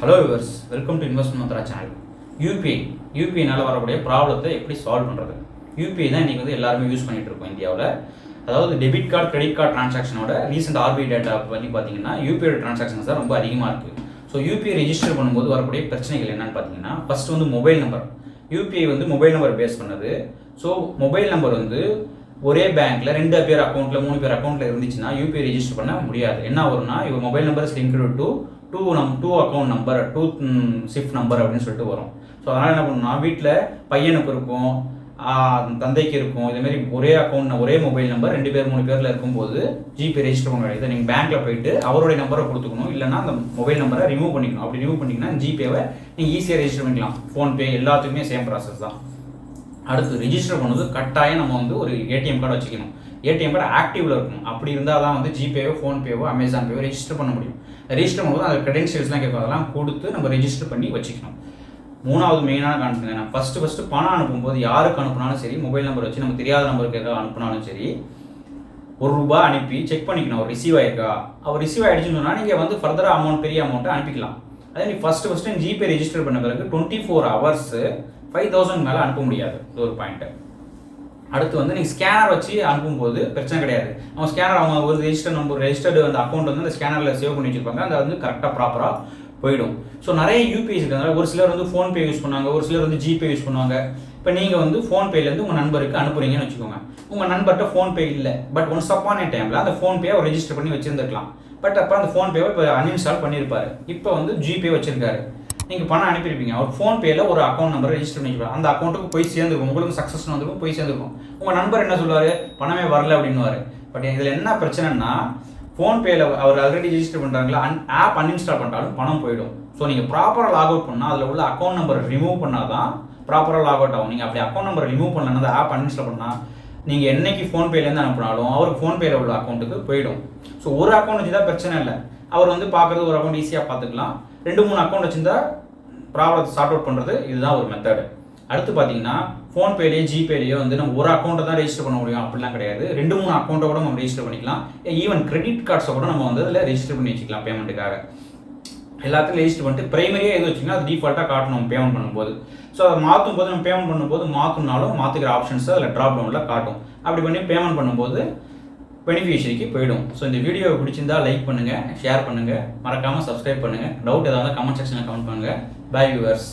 Hello viewers welcome to investment Mantra channel UPI யூபிஐனால் வரக்கூடிய ப்ராப்ளத்தை எப்படி சால்வ் பண்ணுறது யூபிஐ தான் இன்றைக்கி வந்து எல்லாருமே யூஸ் பண்ணிகிட்டு இருக்கோம் இந்தியாவில். அதாவது டெபிட் கார்டு கிரெடிட் கார்டு ட்ரான்சாக்ஷனோட ரீசெண்ட் ஆர்பிஐ டேட்டா பண்ணி பார்த்தீங்கன்னா யூபிஐ ட்ரான்சாக்ஷன்ஸ் தான் ரொம்ப அதிகமாக இருக்குது ஸோ யூபிஐ ரெஜிஸ்டர் பண்ணும்போது வரக்கூடிய பிரச்சனைகள் என்னென்னு பார்த்தீங்கன்னா ஃபஸ்ட் வந்து மொபைல் நம்பர் யூபிஐ வந்து மொபைல் நம்பர் பேஸ் பண்ணது. ஸோ மொபைல் நம்பர் வந்து ஒரே பேங்க்ல ரெண்டு பேர் அக்கௌண்ட்ல மூணு பேர் அக்கௌண்ட்ல இருந்துச்சுன்னா யூபிஐ ரெஜிஸ்டர் பண்ண முடியாது. என்ன வரும்னா இவர் mobile number linked to to நம் to account number to shift number அப்படின்னு சொல்லிட்டு வரும். ஸோ அதனால் என்ன பண்ணணும்னா வீட்டில் பையனுக்கு இருக்கும் தந்தைக்கு இருக்கும் இதேமாரி ஒரே அக்கௌண்ட் ஒரே மொபைல் நம்பர் ரெண்டு பேர் மூணு பேரில் இருக்கும்போது ஜிபே ரெஜிஸ்டர் பண்ண வேண்டியது. நீங்கள் பேங்க்கில் போயிட்டு அவருடைய நம்பரை கொடுத்துக்கணும். இல்லைன்னா அந்த மொபைல் நம்பரை ரிமூவ் பண்ணிக்கணும். அப்படி ரிமூவ் பண்ணிங்கன்னா ஜிபேவை நீங்கள் ஈஸியாக ரெஜிஸ்டர் பண்ணிக்கலாம். ஃபோன்பே எல்லாத்துக்குமே சேம் ப்ராசஸ் தான். அடுத்து ரிஜிஸ்டர் பண்ணது கட்டாயம் நம்ம வந்து ஒரு ஏடிஎம் கார்டு வச்சுக்கணும். ஏடிஎம் கார்டு ஆக்டிவ்ல இருக்கணும். அப்படி இருந்தால் தான் வந்து ஜிபேவோ ஃபோன்பேவோ அமேசான் பேவோ ரெஜிஸ்டர் பண்ண முடியும். ரெஜிஸ்டர் பண்ணும்போது அந்த கிரெடென்ஷியல்ஸ்லாம் கேட்கும் அதெல்லாம் கொடுத்து நம்ம ரெஜிஸ்டர் பண்ணி வச்சுக்கணும். மூணாவது மெயினான காரணத்துங்க நான் ஃபஸ்ட்டு ஃபஸ்ட்டு பணம் அனுப்பும்போது யாருக்கு அனுப்புனாலும் சரி மொபைல் நம்பர் வச்சு நம்ம தெரியாத நம்பருக்கு எதாவது அனுப்புனாலும் சரி ஒரு ரூபா அனுப்பி செக் பண்ணிக்கணும். அவர் ரிசீவ் ஆயிருக்கா? அவர் ரிசீவ் ஆகிடுச்சுன்னு சொன்னால் நீங்கள் வந்து ஃபர்தராக அமௌண்ட் பெரிய அமௌண்ட்டை அனுப்பிக்கலாம். அதே நீ ஃபஸ்ட்டு ஃபஸ்ட்டு ஜிபே ரெஜிஸ்டர் பண்ண பிறகு twenty four hours five thousand மேலே அனுப்ப முடியாது. இது ஒரு பாயிண்ட்டு அடுத்து வந்து நீங்கள் ஸ்கேனர் வச்சு அனுப்பும்போது பிரச்சனை கிடையாது. அவங்க ஸ்கேனர் அவங்க ஒரு ரெஜிஸ்டர் நம்பர் ரெஜிஸ்டர்டு அந்த அக்கௌண்ட் வந்து அந்த ஸ்கேனரில் சேவ் பண்ணி வச்சிருப்பாங்க. அது வந்து கரெக்டாக ப்ராப்பராக போயிடும். ஸோ நிறைய யூபிஐஸ் இருக்கிறதுனால ஒரு சிலர் வந்து ஃபோன்பே யூஸ் பண்ணுவாங்க. ஒரு சிலர் வந்து ஜிபே யூஸ் பண்ணுவாங்க. இப்போ நீங்கள் வந்து ஃபோன்பேலேருந்து உங்கள் நண்பருக்கு அனுப்புறீங்கன்னு வச்சுக்கோங்க. உங்கள் நண்பர்கிட்ட ஃபோன்பே இல்லை. பட் ஒன்ஸ் அப்பான டைமில் அந்த ஃபோன்பே அவர் ரெஜிஸ்டர் பண்ணி வச்சுருந்துருக்கலாம். பட் அப்போ அந்த ஃபோன்பேவை இப்போ அன்இன்ஸ்டால் பண்ணியிருப்பாரு இப்போ வந்து ஜிபே வச்சுருக்காரு. நீங்கள் பணம் அனுப்பியிருப்பீங்க. அவர் ஃபோன்பேயில் ஒரு அக்கௌண்ட் நம்பர் ரெஜிஸ்டர் பண்ணிக்கலாம் அந்த அக்கௌண்ட்டுக்கு போய் சேர்ந்துருக்கும் உங்களுக்கு சக்ஸஸ் வந்துருக்கும் போய் சேர்ந்துருக்கும் உங்கள் நண்பர் என்ன சொல்லுவார்? பணமே வரல அப்படின்னுவார். பட் இதில் என்ன பிரச்சனைனா ஃபோன்பேயில் அவர் ஆல்ரெடி ரெஜிஸ்டர் பண்ணுறாங்களா அன் ஆப் அன்இன்ஸ்டால் பண்ணிட்டாலும் பணம் போயிடும். ஸோ நீங்கள் ப்ராப்பராக லாக் அவுட் பண்ணால் அதில் உள்ள அக்கௌண்ட் நம்பர் ரிமூவ் பண்ணால் தான் ப்ராப்பராக லாக் அவுட் ஆகும். நீங்கள் அப்படி அக்கௌண்ட் நம்பர் ரிமூவ் பண்ணலன்னா அந்த ஆப் அன்இன்ஸ்டால் பண்ணால் நீங்கள் என்னைக்கு ஃபோன்பேலேருந்து அனுப்பினாலும் அவருக்கு ஃபோன்பேயில் உள்ள அக்கௌண்ட்டுக்கு போயிடும். ஸோ ஒரு அக்கௌண்ட் வச்சு தான் பிரச்சனை இல்லை. அவர் வந்து பார்க்குறது ஒரு அக்கௌண்ட் ஈஸியாக பார்த்துக்கலாம் ரெண்டு மூணு அக்கௌண்ட் வச்சுருந்தா ப்ராப்ளத்தை சார்ட் அவுட் பண்ணுறது இதுதான் ஒரு மெத்தடு அடுத்து பார்த்தீங்கன்னா ஃபோன்பேலேயோ ஜிபேலேயோ வந்து நம்ம ஒரு அக்கௌண்ட்டை தான் ரெஜிஸ்டர் பண்ண முடியும். அப்படிலாம் கிடையாது. ரெண்டு மூணு அக்கௌண்ட்டை கூட நம்ம ரெஜிஸ்டர் பண்ணிக்கலாம். ஈவன் கிரெடிட் கார்ட்ஸை கூட நம்ம வந்து அதில் ரெஜிஸ்டர் பண்ணி வச்சுக்கலாம் பேமெண்ட்டுக்காக எல்லாத்தையும் ரெஜிஸ்டர் பண்ணிட்டு பிரைமரியாக எது வச்சிங்கன்னா அது டிஃபால்ட்டாக காட்டணும் பேமெண்ட் பண்ணும்போது. ஸோ அதை மாற்றும் போது நம்ம பேமெண்ட் பண்ணும்போது மாற்றினாலும் மாற்றிக்கிற ஆப்ஷன்ஸ் அதில் ட்ராப் டவுனில் காட்டும். அப்படி பண்ணி பேமெண்ட் பண்ணும்போது பெனிஃபிஷரிக்கு போயிடும். ஸோ இந்த வீடியோவை பிடிச்சிருந்தா லைக் பண்ணுங்கள் ஷேர் பண்ணுங்கள் மறக்காமல் சப்ஸ்கிரைப் பண்ணுங்கள் டவுட் ஏதாவது கமெண்ட் செக்ஷனில் கமெண்ட் பண்ணுங்கள் பை வியூவர்ஸ்